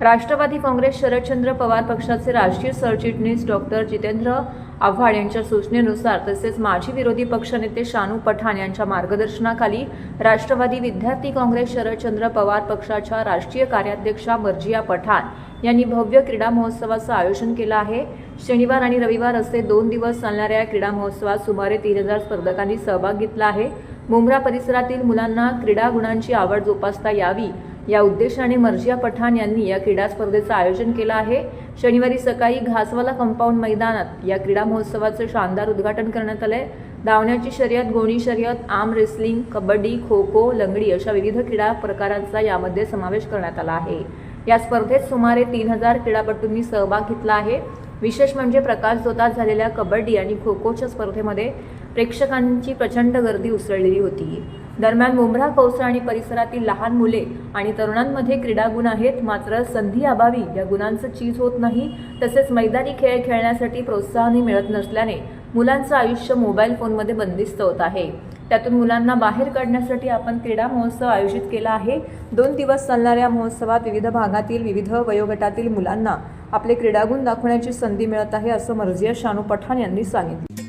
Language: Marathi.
राष्ट्रवादी काँग्रेस शरदचंद्र पवार पक्षाचे राष्ट्रीय सरचिटणीस डॉक्टर जितेंद्र आव्हाड यांच्या सूचनेनुसार तसेच माजी विरोधी पक्षनेते शानू पठाण यांच्या मार्गदर्शनाखाली राष्ट्रवादी विद्यार्थी काँग्रेस शरदचंद्र पवार पक्षाच्या राष्ट्रीय कार्याध्यक्षा मर्जिया पठाण यांनी भव्य क्रीडा महोत्सवाचं आयोजन केलं आहे. शनिवार आणि रविवार असे दोन दिवस चालणाऱ्या या क्रीडा महोत्सवात सुमारे तीन हजार स्पर्धकांनी सहभाग घेतला आहे. मुंब्रा परिसरातील मुलांना क्रीडा गुणांची आवड जोपासता यावी या उद्देशाने मर्जिया पठाण यांनी या क्रीडा स्पर्धेचं आयोजन केलं आहे. शनिवारी सकाळी घासवाला कंपाऊंड मैदानात या क्रीडा महोत्सवाचं शानदार उद्घाटन करण्यात आलंय. धावण्याची शर्यत गोणी शर्यत आर्म रेसलिंग कबड्डी खो खो लंगडी अशा विविध क्रीडा प्रकारांचा यामध्ये समावेश करण्यात आला आहे. या स्पर्धेत सुमारे तीन हजार क्रीडापटूंनी सहभाग घेतला आहे. विशेष म्हणजे प्रकाश जोतात झालेल्या कबड्डी आणि खो खोच्या स्पर्धेमध्ये प्रेक्षकांची प्रचंड गर्दी उसळलेली होती. दरम्यान मुंब्रा कौसा आणि परिसरातील लहान मुले आणि तरुणांमध्ये क्रीडा गुण आहेत. मात्र संधी अभावी या गुणांचं चीज होत नाही. तसेच मैदानी खेळ खेळण्यासाठी प्रोत्साहनही मिळत नसल्याने मुलांचं आयुष्य मोबाईल फोनमध्ये बंदिस्त होत आहे. त्यातून मुलांना बाहेर काढण्यासाठी आपण क्रीडा महोत्सव आयोजित केला आहे. दोन दिवस चालणाऱ्या महोत्सवात विविध भागातील विविध वयोगटातील मुलांना आपले क्रीडागुण दाखवण्याची संधी मिळत आहे असं मर्जिया शानू पठाण यांनी सांगितलं.